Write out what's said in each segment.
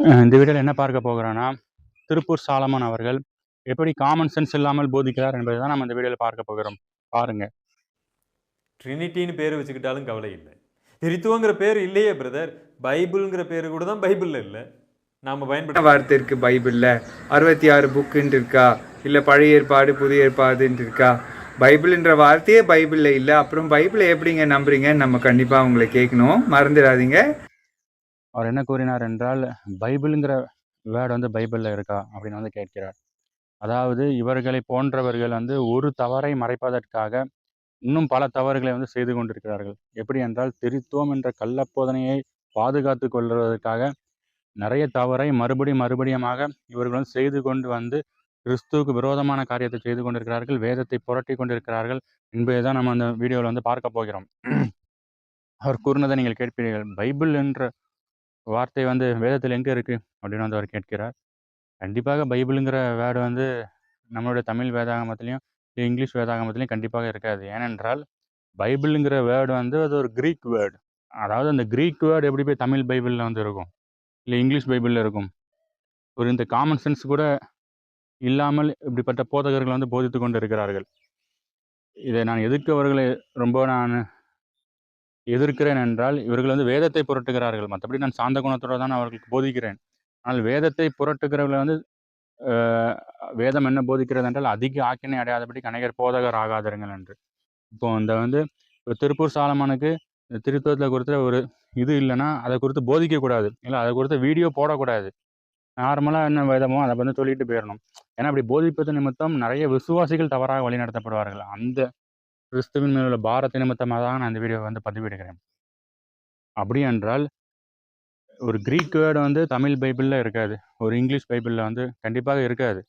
இந்த வீடியோவில் என்ன பார்க்க போகிறோன்னா திருப்பூர் சாலமன் அவர்கள் எப்படி காமன் சென்ஸ் இல்லாமல் போதிக்கிறார் என்பதை தான் நம்ம இந்த வீடியோவில் பார்க்க போகிறோம். பாருங்க. ட்ரினிட்டின்னு பேர் வச்சுக்கிட்டாலும் கவலை இல்லை. திருத்துவங்கிற பேர் இல்லையே பிரதர் பைபிள்ங்கிற பேர் கூட தான் பைபிளில் இல்லை. நாம் பயன்படுத்த வார்த்தை இருக்கு பைபிளில்? அறுபத்தி ஆறு புக்குன்ட்டு இருக்கா? இல்லை பழைய ஏற்பாடு புதிய ஏற்பாடுன்ட்டு இருக்கா? பைபிள்ன்ற வார்த்தையே பைபிளில் இல்லை. அப்புறம் பைபிளை எப்படிங்க நம்புறீங்கன்னு நம்ம கண்டிப்பாக உங்களை கேட்கணும். மறந்துடாதீங்க. அவர் என்ன கூறினார் என்றால் பைபிளுங்கிற வேர்டு வந்து பைபிளில் இருக்கா அப்படின்னு வந்து கேட்கிறார். அதாவது இவர்களை போன்றவர்கள் வந்து ஒரு தவறை மறைப்பதற்காக இன்னும் பல தவறுகளை வந்து செய்து கொண்டிருக்கிறார்கள். எப்படி என்றால் திருத்துவம் என்ற கள்ளப்போதனையை பாதுகாத்து கொள்வதற்காக நிறைய தவறை மறுபடி மறுபடியுமாக இவர்கள் செய்து கொண்டு வந்து கிறிஸ்துவுக்கு விரோதமான காரியத்தை செய்து கொண்டிருக்கிறார்கள் வேதத்தை புரட்டி கொண்டிருக்கிறார்கள் என்பதை தான் நம்ம அந்த வீடியோவில் வந்து பார்க்க போகிறோம். அவர் கூறினதை நீங்கள் கேட்பீர்கள். பைபிள் என்ற வார்த்தை வந்து வேதத்தில் எங்கே இருக்குது அப்படின்னு வந்து அவர் கேட்கிறார். கண்டிப்பாக பைபிளுங்கிற வேர்டு வந்து நம்மளுடைய தமிழ் வேதாகமத்துலேயும் இல்லை இங்கிலீஷ் வேதாகமத்துலேயும் கண்டிப்பாக இருக்காது. ஏனென்றால் பைபிளுங்கிற வேர்டு வந்து அது ஒரு க்ரீக் வேர்டு அதாவது அந்த க்ரீக் வேர்டு எப்படி போய் தமிழ் பைபிளில் வந்து இருக்கும்? இல்லை இங்கிலீஷ் பைபிளில் இருக்கும்? ஒரு இந்த காமன் சென்ஸ் கூட இல்லாமல் இப்படிப்பட்ட போதகர்கள் வந்து போதித்து கொண்டு இருக்கிறார்கள் இதை நான் எதிர்க்கவர்களை ரொம்ப நான் எதிர்க்கிறேன் என்றால் இவர்கள் வந்து வேதத்தை புரட்டுகிறார்கள். மற்றபடி நான் சாந்த குணத்தோடு தான் அவர்களுக்கு போதிக்கிறேன். ஆனால் வேதத்தை புரட்டுகிறவர்களை வந்து வேதம் என்ன போதிக்கிறது என்றால் அதிக ஆக்கினை அடையாதபடி கணக்கர் போதகர் ஆகாதருங்கள் என்று. இப்போ இந்த வந்து திருப்பூர் சாலமானுக்கு இந்த திருத்துவத்தில் குறித்த ஒரு இது இல்லைன்னா அதை குறித்து போதிக்கக்கூடாது இல்லை அதை குறித்து வீடியோ போடக்கூடாது. நார்மலாக என்ன வேதமோ அதை வந்து சொல்லிட்டு போயிடணும். ஏன்னா அப்படி போதிப்பது நிமித்தம் நிறைய விசுவாசிகள் தவறாக வழிநடத்தப்படுவார்கள். அந்த கிறிஸ்துவின் மேல உள்ள பாரத்தை நிமித்தமாக தான் நான் இந்த வீடியோ வந்து பதிவிடுகிறேன். அப்படி என்றால் ஒரு கிரீக் வேர்டு வந்து தமிழ் பைபிளில் இருக்காது. ஒரு இங்கிலீஷ் பைபிளில் வந்து கண்டிப்பாக இருக்காது.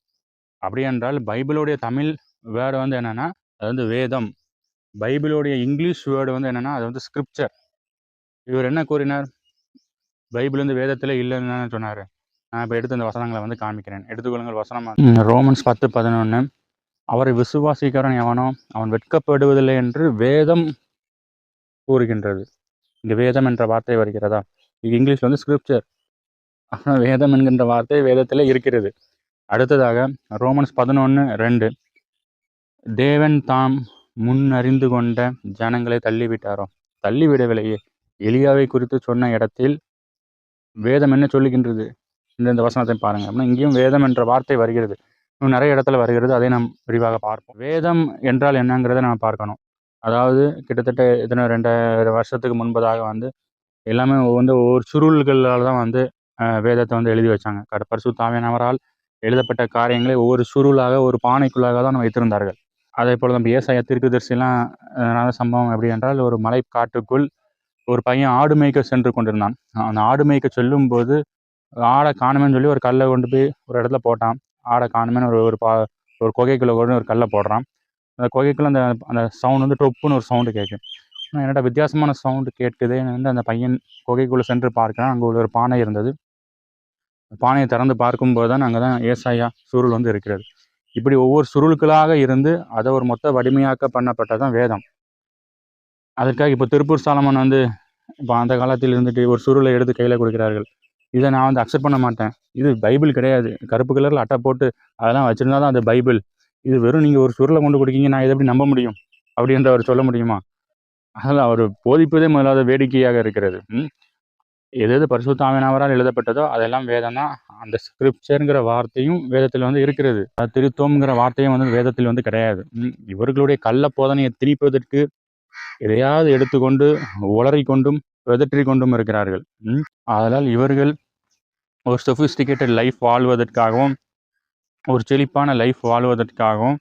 அப்படி என்றால் பைபிளுடைய தமிழ் வேர்டு வந்து என்னென்னா அது வந்து வேதம். பைபிளுடைய இங்கிலீஷ் வேர்டு வந்து என்னென்னா அது வந்து ஸ்கிரிப்சர் இவர் என்ன கூறினார்? பைபிள் வந்து வேதத்தில் இல்லைன்னு சொன்னார். நான் இப்போ எடுத்து அந்த வசனங்களை வந்து காமிக்கிறேன். எடுத்துக்கொள்ளுங்கள் வசனம் ரோமன்ஸ் பத்து பதினொன்று அவரை விசுவாசிக்கிறவன் எவனோ அவன் வெட்கப்படுவதில்லை என்று வேதம் கூறுகின்றது. இங்கே வேதம் என்ற வார்த்தை வருகிறதா? இது இங்கிலீஷ் வந்து ஸ்கிரிப்சர் ஆனால் வேதம் என்கின்ற வார்த்தை வேதத்தில் இருக்கிறது. அடுத்ததாக ரோமன்ஸ் பதினொன்று ரெண்டு. தேவன் தாம் முன் அறிந்து கொண்ட ஜனங்களை தள்ளிவிட்டாரோ? தள்ளிவிடவில்லையே. எலியாவை குறித்து சொன்ன இடத்தில் வேதம் என்ன சொல்லுகின்றது? இந்த வசனத்தை பாருங்கள் அப்படின்னா இங்கேயும் வேதம் என்ற வார்த்தை வருகிறது. நிறைய இடத்துல வருகிறது. அதை நாம் விரிவாக பார்ப்போம். வேதம் என்றால் என்னங்கிறத நம்ம பார்க்கணும். அதாவது கிட்டத்தட்ட இத்தனை ரெண்டாயிரம் வருஷத்துக்கு முன்பதாக வந்து எல்லாமே வந்து ஒவ்வொரு சுருள்களால் தான் வந்து வேதத்தை வந்து எழுதி வச்சாங்க. கட அவரால் எழுதப்பட்ட காரியங்களை ஒவ்வொரு சுருளாக ஒரு பானைக்குள்ளாக தான் வைத்திருந்தார்கள். அதே போல் நம்ம ஏசாய தீர்க்கதரிசிலாம் அஹ், நடந்த சம்பவம் எப்படி என்றால் ஒரு மலை காட்டுக்குள் ஒரு பையன் ஆடு மேய்க்க சென்று கொண்டிருந்தான். அந்த ஆடு மேய்க்க செல்லும்போது ஆடை காணுமேன்னு சொல்லி ஒரு கல்லை கொண்டு போய் ஒரு இடத்துல போட்டான். ஆடை காணுமேனு ஒரு ஒரு பா ஒரு கொகைக்குள்ளே கூட ஒரு கல்லை போடுறான். அந்த கொகைக்குள்ளே அந்த அந்த சவுண்ட் வந்து டொப்புன்னு ஒரு சவுண்டு கேட்கும். என்னடா வித்தியாசமான சவுண்டு கேட்குதேன்னு வந்து அந்த பையன் குகைக்குள்ளே சென்று பார்க்கிறான். அங்கே உள்ள ஒரு பானை இருந்தது. பானையை திறந்து பார்க்கும்போது தான் அங்கே தான் ஏசாயா சுருள் வந்து இருக்கிறது. இப்படி ஒவ்வொரு சுருளுக்களாக இருந்து அதை ஒரு மொத்த வடிமையாக்க பண்ணப்பட்டது தான் வேதம். அதற்காக இப்போ திருப்பூர் சாலமன் வந்து இப்போ அந்த காலத்தில் இருந்துட்டு ஒரு சுருளை எடுத்து கையில் கொடுக்கிறார்கள். இதை நான் வந்து அக்செப்ட் பண்ண மாட்டேன். இது பைபிள் கிடையாது. கருப்பு கலரில் அட்டை போட்டு அதெல்லாம் வச்சுருந்தா தான் அது பைபிள். இது வெறும் நீங்கள் ஒரு சுருளை கொண்டு கொடுக்கீங்க நான் இதை எப்படி நம்ப முடியும்? அப்படின்ற அவர் சொல்ல முடியுமா? அதில் அவர் போதிப்பதே முதலாவது வேடிக்கையாக இருக்கிறது. எது எது பரிசுத்தாவினவரால் எழுதப்பட்டதோ அதெல்லாம் வேதம் தான் அந்த ஸ்கிரிப்சருங்கிற வார்த்தையும் வேதத்தில் வந்து இருக்கிறது. அது திருத்தோம்ங்கிற வார்த்தையும் வந்து வேதத்தில் வந்து கிடையாது. இவர்களுடைய கள்ள போதனையை திணிப்பதற்கு எதையாவது எடுத்துக்கொண்டு உளறி கொண்டும் வெதற்றி கொண்டும் இருக்கிறார்கள். ம்? ஆதலால் இவர்கள் ஒரு சொஃபிஸ்டிகேட்டட் லைஃப் வாழ்வதற்காகவும் ஒரு செழிப்பான லைஃப் வாழ்வதற்காகவும்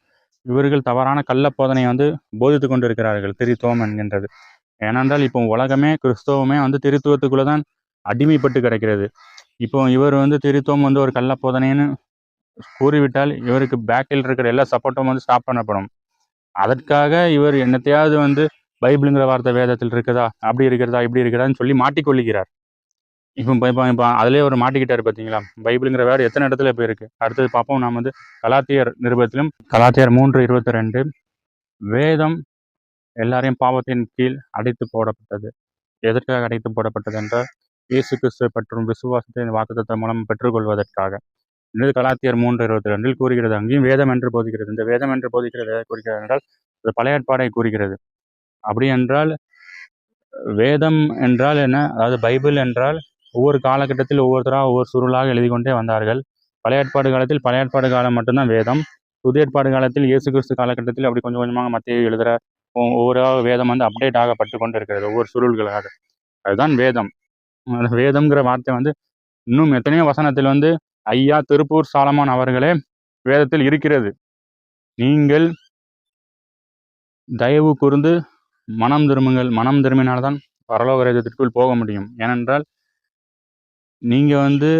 இவர்கள் தவறான கள்ள போதனையை வந்து போதித்து கொண்டு இருக்கிறார்கள் திருத்துவம் என்கின்றது. ஏனென்றால் இப்போ உலகமே கிறிஸ்தவமே வந்து திருத்துவத்துக்குள்ளே தான் அடிமைப்பட்டு கிடக்கிறது. இப்போ இவர் வந்து திருத்துவம் வந்து ஒரு கள்ள போதனைன்னு கூறிவிட்டால் இவருக்கு பேக்கில் இருக்கிற எல்லா சப்போர்ட்டும் வந்து ஸ்டாப் பண்ணப்படும். அதற்காக இவர் என்னத்தையாவது வந்து பைபிளுங்கிற வார்த்தை வேதத்தில் இருக்குதா அப்படி இருக்கிறதா இப்படி இருக்கிறதான்னு சொல்லி மாட்டிக்கொள்ளுகிறார். இப்போ இப்போ இப்போ இப்போ அதிலே ஒரு மாட்டிக்கிட்டார் பார்த்தீங்களா? பைபிளுங்கிற வேறு எத்தனை இடத்துல இப்போ இருக்குது அடுத்தது பார்ப்போம். நாம் வந்து கலாத்தியர் நிருபத்திலும் கலாத்தியர் மூன்று இருபத்தி ரெண்டு வேதம் எல்லாரையும் பாவத்தின் கீழ் அடைத்து போடப்பட்டது. எதற்காக அடைத்து போடப்பட்டது என்றால் இயேசு கிறிஸ்துவை பற்றும் விசுவாசத்தை இந்த மூலம் பெற்றுக்கொள்வதற்காக. இது கலாத்தியர் மூன்று இருபத்தி ரெண்டில் கூறுகிறது அங்கேயும் வேதம் என்று போதிக்கிறது. இந்த வேதம் என்று போதிக்கிறது எதை கூறுகிறது என்றால் அது பழைய ஏற்பாடை கூறுகிறது. அப்படி என்றால் வேதம் என்றால் என்ன? அதாவது பைபிள் என்றால் ஒவ்வொரு காலகட்டத்தில் ஒவ்வொருத்தராக ஒவ்வொரு சுருளாக எழுதி கொண்டே வந்தார்கள். பழைய ஏற்பாடு காலத்தில் பழைய ஏற்பாடு காலம் மட்டும்தான் வேதம். புது ஏற்பாடு காலத்தில் இயேசு கிறிஸ்து காலகட்டத்தில் அப்படி கொஞ்சம் கொஞ்சமாக மத்திய எழுதுகிற ஒவ்வொரு வேதம் வந்து அப்டேட் ஆகப்பட்டு கொண்டு இருக்கிறது ஒவ்வொரு சுருள்களாக. அதுதான் வேதம். வேதம்ங்கிற வார்த்தை வந்து இன்னும் எத்தனையோ வசனத்தில் வந்து ஐயா திருப்பூர் சாலமான் அவர்களே வேதத்தில் இருக்கிறது. நீங்கள் தயவு கூர்ந்து மனம் திரும்புங்கள். மனம் திரும்பினால்தான் பரலோக ராஜ்யத்திற்குள் போக முடியும். ஏனென்றால் நீங்கள் வந்து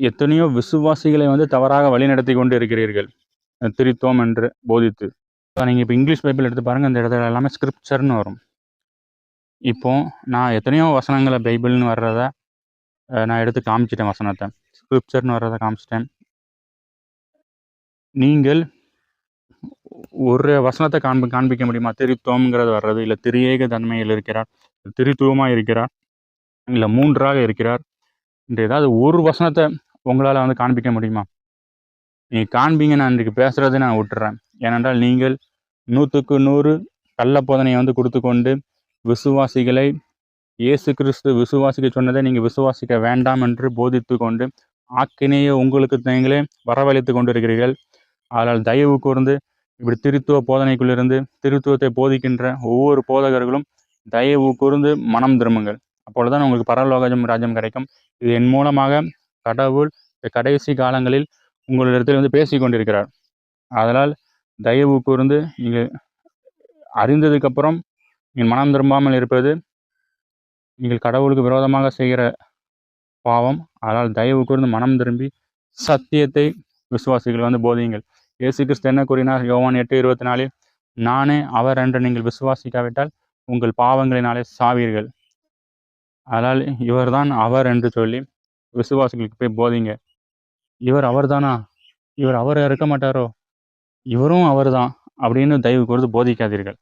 எத்தனையோ விசுவாசிகளை வந்து தவறாக வழிநடத்தி கொண்டு இருக்கிறீர்கள். திருத்தோம் என்று போதித்து. நீங்கள் இப்போ இங்கிலீஷ் பைபிள் எடுத்து பாருங்கள் அந்த இடத்துல எல்லாமே ஸ்கிரிப்சர்னு வரும். இப்போ நான் எத்தனையோ வசனங்களை பைபிள்னு வர்றத நான் எடுத்து காமிச்சிட்டேன் வசனத்தை. ஸ்கிரிப்சர்னு வர்றதை காமிச்சிட்டேன். நீங்கள் ஒரு வசனத்தை காண்பி காண்பிக்க முடியுமா? திரித்துவம்ங்கிறது வர்றது இல்லை திரியேக தன்மையில் இருக்கிறார் திரித்துவமாக இருக்கிறார் இல்லை மூன்றாக இருக்கிறார் இந்த ஏதாவது ஒரு வசனத்தை உங்களால் வந்து காண்பிக்க முடியுமா? நீங்கள் காண்பீங்க நான் இன்றைக்கு பேசுகிறதை நான் விட்டுறேன். ஏனென்றால் நீங்கள் நூற்றுக்கு நூறு கள்ள போதனையை வந்து கொடுத்து கொண்டு விசுவாசிகளை இயேசு கிறிஸ்து விசுவாசிக்க சொன்னதை நீங்கள் விசுவாசிக்க வேண்டாம் என்று போதித்து கொண்டு ஆக்கினையை உங்களுக்கு நீங்களே வரவழைத்து கொண்டிருக்கிறீர்கள். ஆனால் தயவு கூர்ந்து இப்படி திருத்துவ போதனைக்குள்ளிருந்து திருத்துவத்தை போதிக்கின்ற ஒவ்வொரு போதகர்களும் தயவு கூர்ந்து மனம் திரும்புங்கள். அப்பொழுதுதான் உங்களுக்கு பரலோகஜம் ராஜ்யம் கிடைக்கும். இது என் மூலமாக கடவுள் கடைசி காலங்களில் உங்களிடத்தில் வந்து பேசி கொண்டிருக்கிறார். அதனால் தயவு கூர்ந்து நீங்கள் அறிந்ததுக்கப்புறம் நீங்கள் மனம் திரும்பாமல் இருப்பது நீங்கள் கடவுளுக்கு விரோதமாக செய்கிற பாவம். அதனால் தயவு கூர்ந்து மனம் திரும்பி சத்தியத்தை விசுவாசிகள் வந்து போதியுங்கள். இயேசு கிறிஸ்து என்ன கூறினார்? யோவான் எட்டு இருபத்தி நாலில் நானே அவர் என்று நீங்கள் விசுவாசிக்காவிட்டால் உங்கள் பாவங்களினாலே சாவீர்கள். அதனால் இவர்தான் அவர் என்று சொல்லி விசுவாசிகளுக்கு போய் போதிங்க. இவர் அவர் தானா இவர் அவர் இருக்க மாட்டாரோ? இவரும் அவர் தான் அப்படின்னு தயவு கூர்ந்து போதிக்காதீர்கள்.